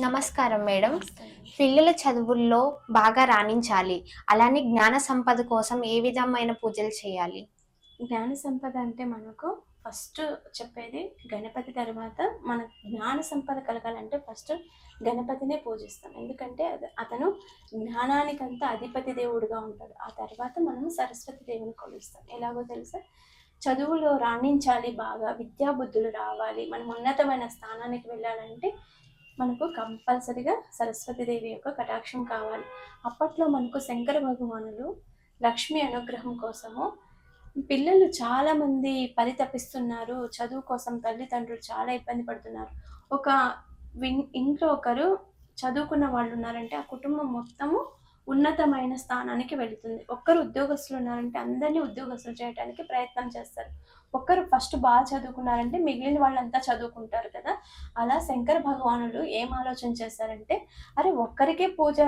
నమస్కారం మేడం. పిల్లల చదువుల్లో బాగా రాణించాలి. అలానే జ్ఞాన సంపద కోసం ఏ విధమైన పూజలు చేయాలి? జ్ఞాన సంపద అంటే మనకు ఫస్ట్ చెప్పేది గణపతి తర్వాత మన జ్ఞాన సంపద కలగాలంటే ఫస్ట్ గణపతినే పూజిస్తాం. ఎందుకంటే అది- అతను జ్ఞానానికంతా అధిపతి దేవుడుగా ఉంటాడు. ఆ తర్వాత మనం సరస్వతి దేవుని కొలుస్తాం. ఎలాగో తెలుసా? చదువులో రాణించాలి బాగా విద్యాబుద్ధులు రావాలి. మనం ఉన్నతమైన స్థానానికి వెళ్ళాలంటే మనకు కంపల్సరిగా సరస్వతి దేవి యొక్క కటాక్షం కావాలి. అప్పట్లో మనకు శంకర భగవానులు లక్ష్మి అనుగ్రహం కోసము పిల్లలు చాలామంది పరితపిస్తున్నారు చదువు కోసం తల్లిదండ్రులు చాలా ఇబ్బంది పడుతున్నారు. ఒక విన్- ఇంట్లో ఒకరు చదువుకున్న వాళ్ళు ఉన్నారంటే ఆ కుటుంబం మొత్తము ఉన్నతమైన స్థానానికి వెళుతుంది. ఒక్కరు ఉద్యోగస్తులు ఉన్నారంటే అందరినీ ఉద్యోగస్తులు చేయడానికి ప్రయత్నం చేస్తారు. ఒక్కరు ఫస్ట్ బాగా చదువుకున్నారంటే మిగిలిన వాళ్ళంతా చదువుకుంటారు కదా. అలా శంకర భగవానుడు ఏం ఆలోచన చేశారంటే అరే ఒక్కరికే పూజ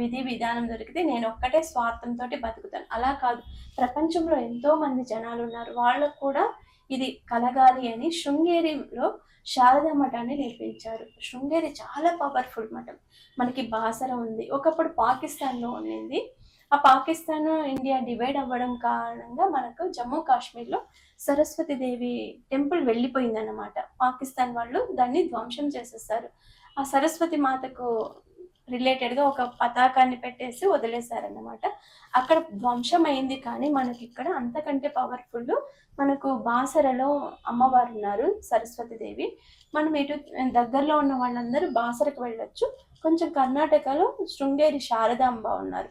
విధి విధానం దొరికితే నేను ఒక్కటే స్వార్థంతో బతుకుతాను. అలా కాదు. ప్రపంచంలో ఎంతోమంది జనాలు ఉన్నారు. వాళ్ళకు కూడా ఇది కలగాలి అని శృంగేరిలో శారదా మఠాన్ని నిర్మించారు. శృంగేరి చాలా పవర్ఫుల్ మఠం. మనకి బాసర ఉంది. ఒకప్పుడు పాకిస్తాన్లో ఉండింది. ఆ పాకిస్తాన్ ఇండియా డివైడ్ అవ్వడం కారణంగా మనకు జమ్మూ కాశ్మీర్లో సరస్వతి దేవి టెంపుల్ వెళ్ళిపోయిందన్నమాట. పాకిస్తాన్ వాళ్ళు దాన్ని ధ్వంసం చేసేస్తారు ఆ సరస్వతి మాతకు రిలేటెడ్గా ఒక పతాకాన్ని పెట్టేసి వదిలేశారన్నమాట. అక్కడ ధ్వంసం అయింది కానీ మనకి ఇక్కడ అంతకంటే పవర్ఫుల్ మనకు బాసరలో అమ్మవారు ఉన్నారు సరస్వతి దేవి. మనం ఇటు దగ్గరలో ఉన్న వాళ్ళందరూ బాసరకు వెళ్ళొచ్చు. కొంచెం కర్ణాటకలో శృంగేరి శారదాంబ ఉన్నారు.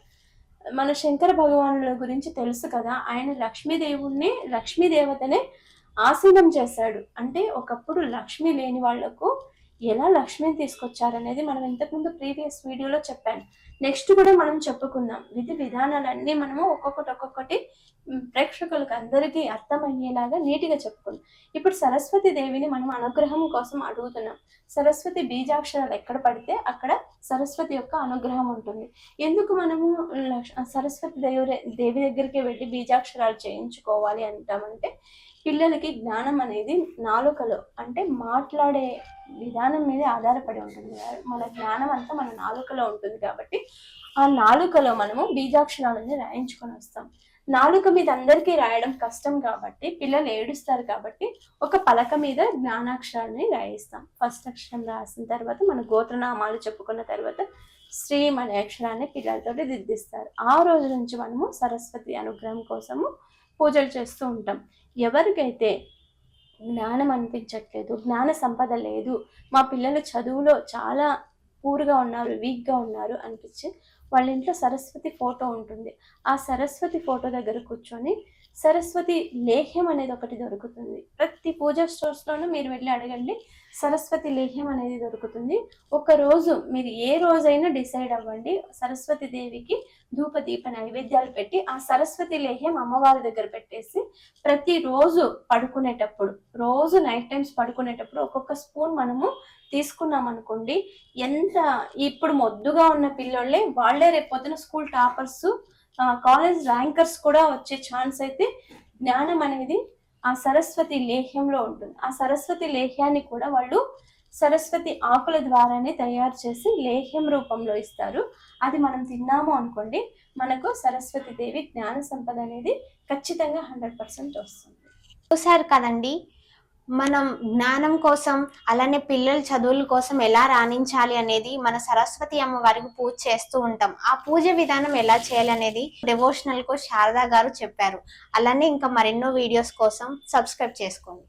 మన శంకర భగవానుల గురించి తెలుసు కదా ఆయన లక్ష్మీదేవుణ్ణి లక్ష్మీదేవతనే ఆసీనం చేశాడు. అంటే ఒకప్పుడు లక్ష్మి లేని వాళ్ళకు ఎలా లక్ష్మిని తీసుకొచ్చారనేది మనం ఇంతకుముందు ప్రీవియస్ వీడియోలో చెప్పాను. నెక్స్ట్ కూడా మనం చెప్పుకుందాం. విధి విధానాలన్నీ మనము ఒక్కొక్కటి ఒక్కొక్కటి ప్రేక్షకులకు అందరికీ అర్థమయ్యేలాగా నీట్గా చెప్పుకుందాం. ఇప్పుడు సరస్వతి దేవిని మనం అనుగ్రహం కోసం అడుగుతున్నాం. సరస్వతి బీజాక్షరాలు ఎక్కడ పడితే అక్కడ సరస్వతి యొక్క అనుగ్రహం ఉంటుంది. ఎందుకు మనము సరస్వతి దేవి దేవి దగ్గరికి వెళ్ళి బీజాక్షరాలు చేయించుకోవాలి అంటామంటే పిల్లలకి జ్ఞానం అనేది నాలుకలో అంటే మాట్లాడే విధానం మీద ఆధారపడి ఉంటుంది. మన జ్ఞానం అంతా మన నాలుకలో ఉంటుంది కాబట్టి ఆ నాలుకలో మనము బీజాక్షరాలని రాయించుకొని వస్తాం. నాలుక మీద అందరికీ రాయడం కష్టం కాబట్టి పిల్లలు ఏడుస్తారు కాబట్టి ఒక పలక మీద జ్ఞానాక్షరాలని రాయిస్తాం. ఫస్ట్ అక్షరం రాసిన తర్వాత మన గోత్రనామాలు చెప్పుకున్న తర్వాత శ్రీం అనే అక్షరాన్ని పిల్లలతో దిద్దిస్తారు. ఆ రోజు నుంచి మనము సరస్వతి అనుగ్రహం కోసము పూజలు చేస్తూ ఉంటాం. ఎవరికైతే జ్ఞానం అనిపించట్లేదు జ్ఞాన సంపద లేదు మా పిల్లలు చదువులో చాలా పూర్గా ఉన్నారు వీక్గా ఉన్నారు అనిపించి వాళ్ళ ఇంట్లో సరస్వతి ఫోటో ఉంటుంది. ఆ సరస్వతి ఫోటో దగ్గర కూర్చొని సరస్వతి లేహ్యం అనేది ఒకటి దొరుకుతుంది. ప్రతి పూజా స్టోర్స్లోనూ మీరు వెళ్ళి అడగండి. సరస్వతి లేహ్యం అనేది దొరుకుతుంది. ఒక రోజు మీరు ఏ రోజైనా డిసైడ్ అవ్వండి. సరస్వతి దేవికి ధూప దీప నైవేద్యాలు పెట్టి ఆ సరస్వతి లేహ్యం అమ్మవారి దగ్గర పెట్టేసి ప్రతిరోజు పడుకునేటప్పుడు రోజు నైట్ టైమ్స్ పడుకునేటప్పుడు ఒక్కొక్క స్పూన్ మనము తీసుకున్నాం అనుకోండి. ఎంత ఇప్పుడు మొద్దుగా ఉన్న పిల్లోళ్ళే వాళ్ళే రేపు పొద్దున స్కూల్ టాపర్స్ కాలేజ్ ర్యాంకర్స్ కూడా వచ్చే ఛాన్స్ అయితే జ్ఞానం అనేది ఆ సరస్వతి లేహ్యంలో ఉంటుంది. ఆ సరస్వతి లేహ్యాన్ని కూడా వాళ్ళు సరస్వతి ఆకుల ద్వారానే తయారు చేసి లేహ్యం రూపంలో ఇస్తారు. అది మనం తిన్నాము అనుకోండి మనకు సరస్వతి దేవి జ్ఞాన సంపద అనేది ఖచ్చితంగా హండ్రెడ్ పర్సెంట్ వస్తుంది. ఒకసారి కదండి? మనం జ్ఞానం కోసం అలానే పిల్లల చదువుల కోసం ఎలా రాణించాలి అనేది మన సరస్వతి అమ్మ వారికి పూజ చేస్తూ ఉంటాం. ఆ పూజ విధానం ఎలా చేయాలి అనేది డెవోషనల్కు శారదా గారు చెప్పారు. అలానే ఇంకా మరెన్నో వీడియోస్ కోసం సబ్స్క్రైబ్ చేసుకోండి.